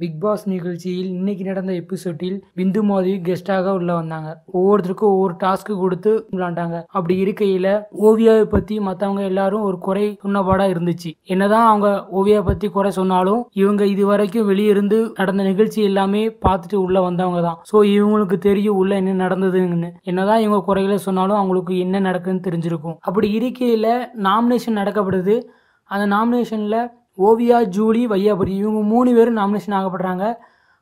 Big pass நிகழ்ச்சியில் இன்னைக்கு நடந்த எபிசோட்டில் பிந்து மோதி கெஸ்டாக உள்ள வந்தாங்க. ஒவ்வொருத்தருக்கும் ஒவ்வொரு டாஸ்க் கொடுத்து விளாண்டாங்க அப்படி இருக்கையில ஓவியாவை பத்தி மத்தவங்க எல்லாரும் ஒரு குறை சொன்னபாடா இருந்துச்சு. என்னதான் அவங்க ஓவியா பத்தி குறை சொன்னாலும் இவங்க இது வரைக்கும் வெளியிருந்து நடந்த நிகழ்ச்சி எல்லாமே பார்த்துட்டு உள்ள வந்தவங்க தான். ஸோ இவங்களுக்கு தெரியும் உள்ள என்ன நடந்ததுன்னு. என்னதான் இவங்க குறைகளை சொன்னாலும் அவங்களுக்கு என்ன நடக்குதுன்னு தெரிஞ்சிருக்கும். அப்படி இருக்கையில நாமினேஷன் நடக்கப்படுது. அந்த நாமினேஷனில் ஓவியா ஜூலி வையாபுரி இவங்க மூணு பேரும் நாமினேஷன் ஆகப்படுறாங்க.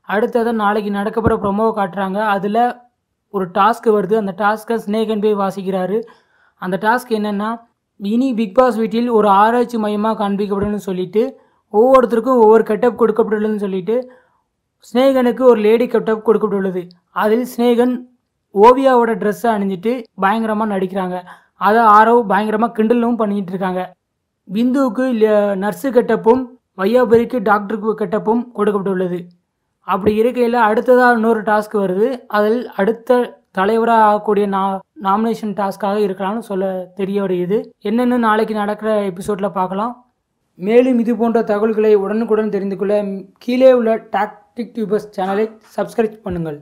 அடுத்ததை நாளைக்கு நடக்கப்போகிற ப்ரொமோவை காட்டுறாங்க. அதில் ஒரு டாஸ்க் வருது. அந்த டாஸ்க்கை ஸ்னேகன் போய் வாசிக்கிறாரு. அந்த டாஸ்க் என்னென்னா இனி பிக் பாஸ் வீட்டில் ஒரு ஆராய்ச்சி மையமாக காண்பிக்கப்படணும்னு சொல்லிட்டு ஒவ்வொருத்தருக்கும் ஒவ்வொரு கெட்டப் கொடுக்கப்பட்டுள்ளதுன்னு சொல்லிட்டு ஸ்னேகனுக்கு ஒரு லேடி கெட்டப் கொடுக்கப்பட்டுள்ளது. அதில் ஸ்னேகன் ஓவியாவோட ட்ரெஸ்ஸை அணிஞ்சிட்டு பயங்கரமாக நடிக்கிறாங்க. அதை ஆரோ பயங்கரமாக கிண்டலும் பண்ணிக்கிட்டு இருக்காங்க. பிந்துவுக்கு நர்ஸு கெட்டப்பும் வையாபுரிக்கு டாக்டருக்கு கெட்டப்பும் கொடுக்கப்பட்டுள்ளது. அப்படி இருக்கையில் அடுத்ததாக இன்னொரு டாஸ்க் வருது. அதில் அடுத்த தலைவராக ஆகக்கூடிய நா நாமினேஷன் டாஸ்க்காக இருக்கலாம்னு சொல்ல தெரிய வருகிறது என்னென்னு நாளைக்கு நடக்கிற எபிசோடில் பார்க்கலாம். மேலும் இது போன்ற தகவல்களை உடனுக்குடன் தெரிந்து கொள்ள கீழே உள்ள டாக்டிக் டியூபர்ஸ் சேனலை சப்ஸ்கிரைப் பண்ணுங்கள்.